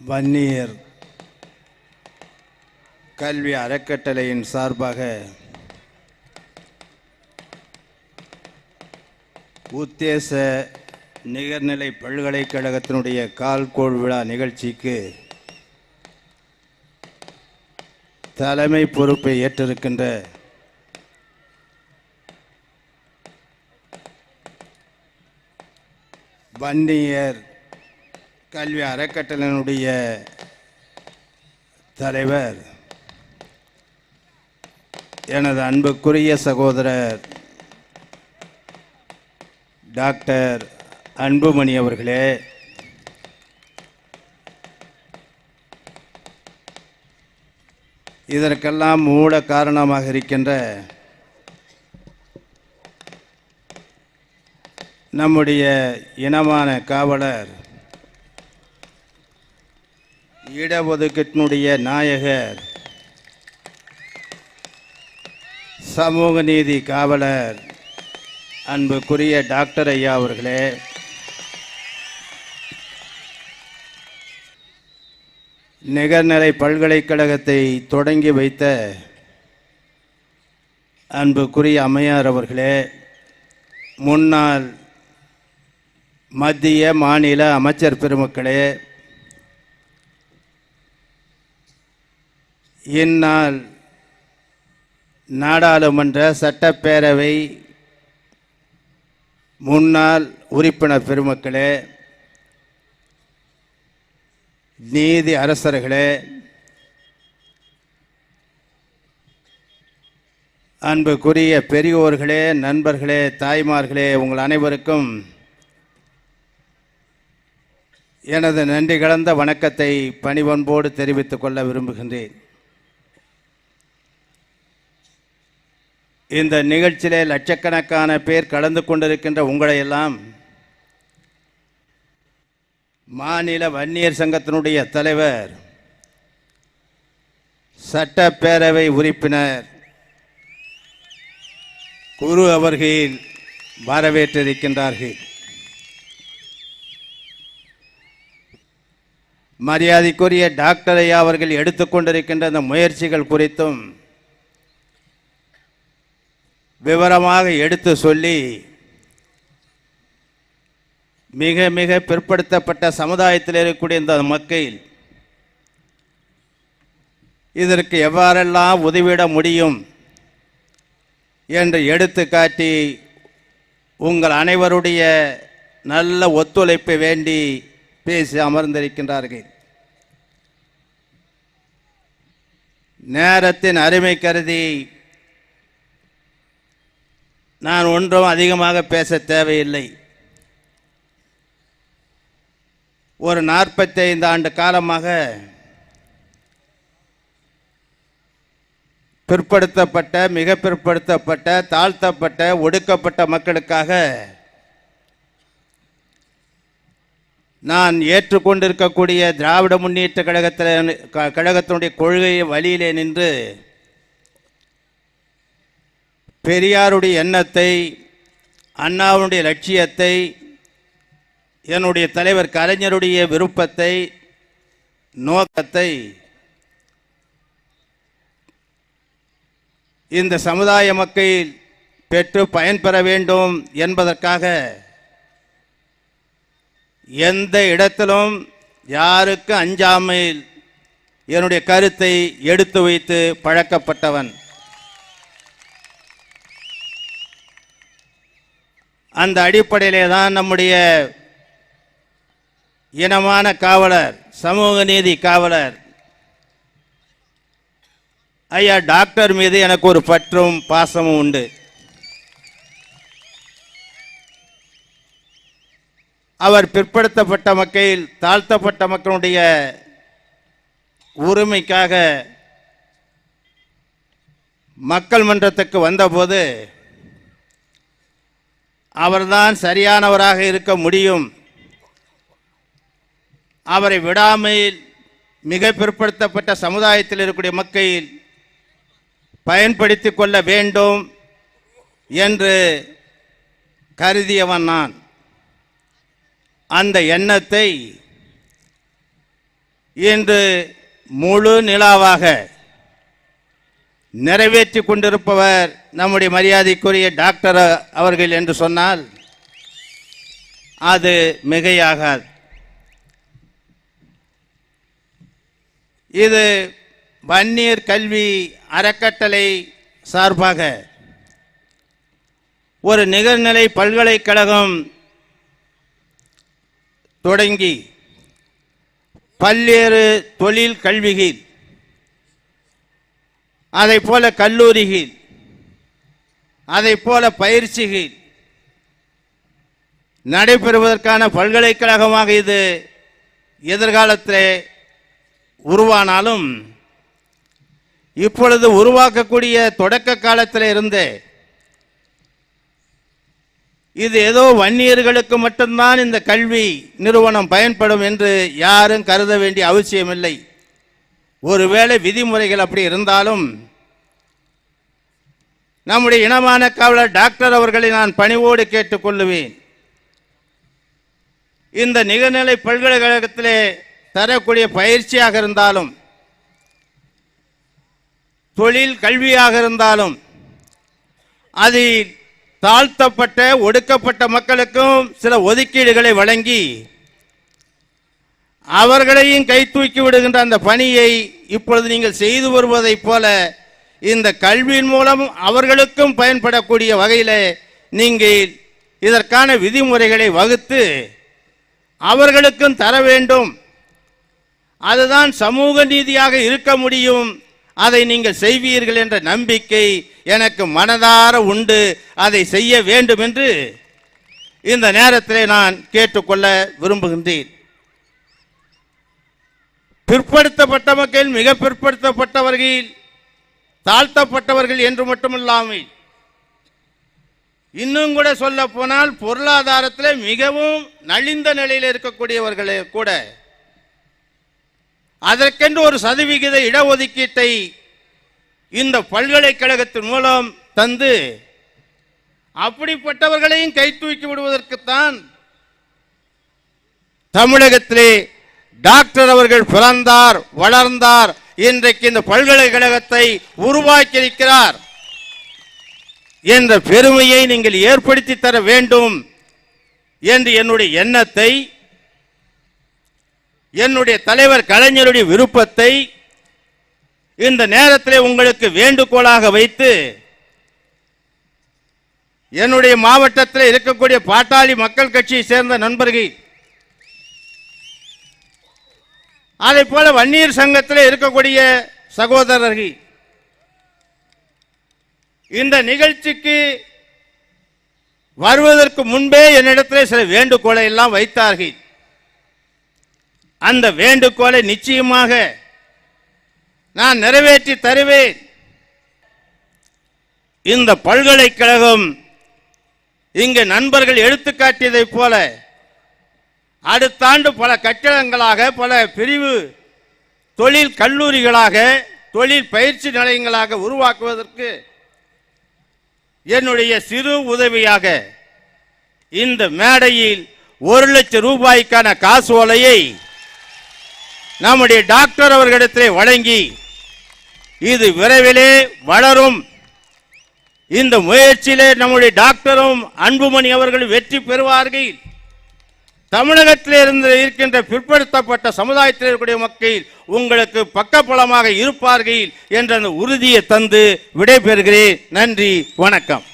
வன்னியர் கல்வி அறக்கட்டளையின் சார்பாக உத்தேச நிகர்நிலை பல்கலைக்கழகத்தினுடைய கால்கோள் விழா நிகழ்ச்சிக்கு தலைமை பொறுப்பை ஏற்றிருக்கின்ற வன்னியர் கல்வி அறக்கட்டளையினுடைய தலைவர் எனது அன்புக்குரிய சகோதரர் டாக்டர் அன்புமணி அவர்களே இதற்கெல்லாம் மூல காரணமாக இருக்கின்ற நம்முடைய இனமான காவலர் இடஒதுக்கீட்டினுடைய நாயகர் சமூக நீதி காவலர் அன்புக்குரிய டாக்டர் ஐயா அவர்களே நிகர்நிலை பல்கலைக்கழகத்தை தொடங்கி வைத்த அன்புக்குரிய அம்மையார் அவர்களே முன்னாள் மத்திய மாநில அமைச்சர் பெருமக்களே இந்நாள் நாடாளுமன்ற சட்டப்பேரவை முன்னாள் உறுப்பினர் பெருமக்களே நீதி அரசர்களே அன்புக்குரிய பெரியோர்களே நண்பர்களே தாய்மார்களே உங்கள் அனைவருக்கும் எனது நன்றி கலந்த வணக்கத்தை பணிவன்போடு தெரிவித்துக் கொள்ள விரும்புகின்றேன். இந்த நிகழ்ச்சியிலே லட்சக்கணக்கான பேர் கலந்து கொண்டிருக்கின்ற உங்களையெல்லாம் மாநில வன்னியர் சங்கத்தினுடைய தலைவர் சட்டப்பேரவை உறுப்பினர் குரு அவர்கள் வரவேற்றிருக்கின்றார்கள். மரியாதைக்குரிய டாக்டர் ஐயா அவர்கள் எடுத்துக்கொண்டிருக்கின்ற அந்த முயற்சிகள் குறித்தும் விவரமாக எடுத்து சொல்லி மிக மிக பிற்படுத்தப்பட்ட சமுதாயத்தில் இருக்கக்கூடிய இந்த மக்கள் இதற்கு எவ்வாறெல்லாம் உதவிட முடியும் என்று எடுத்து காட்டி உங்கள் அனைவருடைய நல்ல ஒத்துழைப்பை வேண்டி பேசி அமர்ந்திருக்கின்றார்கள். நேரத்தின் அருமை கருதி நான் ஒன்றும் அதிகமாக பேச தேவையில்லை. ஒரு நாற்பத்தைந்து ஆண்டு காலமாக பிற்படுத்தப்பட்ட மிக பிற்படுத்தப்பட்ட தாழ்த்தப்பட்ட ஒடுக்கப்பட்ட மக்களுக்காக நான் ஏற்றுக்கொண்டிருக்கக்கூடிய திராவிட முன்னேற்ற கழகத்தில் க- கழகத்தினுடைய கொள்கை வழியிலே நின்று பெரியாருடைய எண்ணத்தை அண்ணாவுடைய லட்சியத்தை என்னுடைய தலைவர் கலைஞருடைய விருப்பத்தை நோக்கத்தை இந்த சமுதாய மக்கள் பெற்று பயன்பெற வேண்டும் என்பதற்காக எந்த இடத்திலும் யாருக்கு அஞ்சாமையில் என்னுடைய கருத்தை எடுத்து வைத்து பழக்கப்பட்டவன். அந்த அடிப்படையிலே தான் நம்முடைய இனமான காவலர் சமூக நீதி காவலர். ஐயா டாக்டர் மீது எனக்கு ஒரு பற்றும் பாசமும் உண்டு. அவர் பிற்படுத்தப்பட்ட மக்கள் தாழ்த்தப்பட்ட மக்களுடைய உரிமைக்காக மக்கள் மன்றத்துக்கு வந்தபோது அவர்தான் சரியானவராக இருக்க முடியும். அவரை விடாமையில் மிக பிற்படுத்தப்பட்ட சமுதாயத்தில் இருக்கக்கூடிய மக்கள் பயன்படுத்திக் கொள்ள வேண்டும் என்று கருதியவன் நான். அந்த எண்ணத்தை இன்று முழு நிலாவாக நிறைவேற்றி கொண்டிருப்பவர் நம்முடைய மரியாதைக்குரிய டாக்டர் அவர்கள் என்று சொன்னால் அது மிகையாகாது. இது வன்னியர் கல்வி அறக்கட்டளை சார்பாக ஒரு நிகர்நிலை பல்கலைக்கழகம் தொடங்கி பல்வேறு தொழில் கல்விகள் அதை போல கல்லூரிகள் அதை போல பயிற்சிகள் நடைபெறுவதற்கான பல்கலைக்கழகமாக இது எதிர்காலத்தில் உருவானாலும் இப்பொழுது உருவாக்கக்கூடிய தொடக்க காலத்தில் இருந்து இது ஏதோ வன்னியர்களுக்கு மட்டும்தான் இந்த கல்வி நிறுவனம் பயன்படும் என்று யாரும் கருத வேண்டிய அவசியமில்லை. ஒருவேளை விதிமுறைகள் அப்படி இருந்தாலும் நம்முடைய இனமான காவலர் டாக்டர் அவர்களை நான் பணிவோடு கேட்டுக்கொள்ளுவேன் இந்த நிகர்நிலை பல்கலைக்கழகத்திலே தரக்கூடிய பயிற்சியாக இருந்தாலும் தொழில் கல்வியாக இருந்தாலும் அதில் தாழ்த்தப்பட்ட ஒடுக்கப்பட்ட மக்களுக்கும் சில ஒதுக்கீடுகளை வழங்கி அவர்களையும் கை தூக்கி விடுகின்ற அந்த பணியை இப்பொழுது நீங்கள் செய்து வருவதைப் போல இந்த கல்வியின் மூலம் அவர்களுக்கும் பயன்படக்கூடிய வகையில் நீங்கள் இதற்கான விதிமுறைகளை வகுத்து அவர்களுக்கும் தர வேண்டும். அதுதான் சமூக நீதியாக இருக்க முடியும். அதை நீங்கள் செய்வீர்கள் என்ற நம்பிக்கை எனக்கு மனதார உண்டு. அதை செய்ய வேண்டும் என்று இந்த நேரத்தில் நான் கேட்டுக்கொள்ள விரும்புகின்றேன். பிற்படுத்தப்பட்ட மக்கள் மிக பிற்படுத்தப்பட்டவர்கள் தாழ்த்தப்பட்டவர்கள் என்று மட்டுமில்லாமல் இன்னும் கூட சொல்ல போனால் பொருளாதாரத்தில் மிகவும் நலிந்த நிலையில் இருக்கக்கூடியவர்களே கூட அதற்கென்று ஒரு சதவிகித இடஒதுக்கீட்டை இந்த பல்கலைக்கழகத்தின் மூலம் தந்து அப்படிப்பட்டவர்களையும் கை தூக்கி விடுவதற்குத்தான் தமிழகத்திலே டாக்டர் அவர்கள் பிறந்தார் வளர்ந்தார் இன்றைக்கு இந்த பல்கலைக்கழகத்தை உருவாக்கியிருக்கிறார். என்ற பெருமையை நீங்கள் ஏற்படுத்தி தர வேண்டும் என்று என்னுடைய எண்ணத்தை என்னுடைய தலைவர் கலைஞருடைய விருப்பத்தை இந்த நேரத்தில் உங்களுக்கு வேண்டுகோளாக வைத்து என்னுடைய மாவட்டத்தில் இருக்கக்கூடிய பாட்டாளி மக்கள் கட்சியை சேர்ந்த நண்பர்கள் அதை போல வன்னியர் சங்கத்தில் இருக்கக்கூடிய சகோதரர்கள். இந்த நிகழ்ச்சிக்கு வருவதற்கு முன்பே என்னிடத்தில் சில வேண்டுகோளை எல்லாம் வைத்தார்கள். அந்த வேண்டுகோளை நிச்சயமாக நான் நிறைவேற்றி தருவேன். இந்த பல்கலைக்கழகம் இங்கு நண்பர்கள் எடுத்துக்காட்டியதைப் போல அடுத்த ஆண்டு பல கட்டிடங்களாக பல பிரிவு தொழில் கல்லூரிகளாக தொழில் பயிற்சி நிலையங்களாக உருவாக்குவதற்கு என்னுடைய சிறு உதவியாக இந்த மேடையில் ஒரு லட்சம் ரூபாய்க்கான காசோலையை நம்முடைய டாக்டர் அவர்களிடத்திலே வழங்கி இது விரைவிலே வளரும். இந்த முயற்சியிலே நம்முடைய டாக்டரும் அன்புமணி அவர்கள் வெற்றி பெறுவார்கள். தமிழகத்தில் இருந்து இருக்கின்ற பிற்படுத்தப்பட்ட சமுதாயத்தில் இருக்கக்கூடிய மக்கள் உங்களுக்கு பக்கபலமாக இருப்பார்கள் என்ற அந்த உறுதியை தந்து விடைபெறுகிறேன். நன்றி வணக்கம்.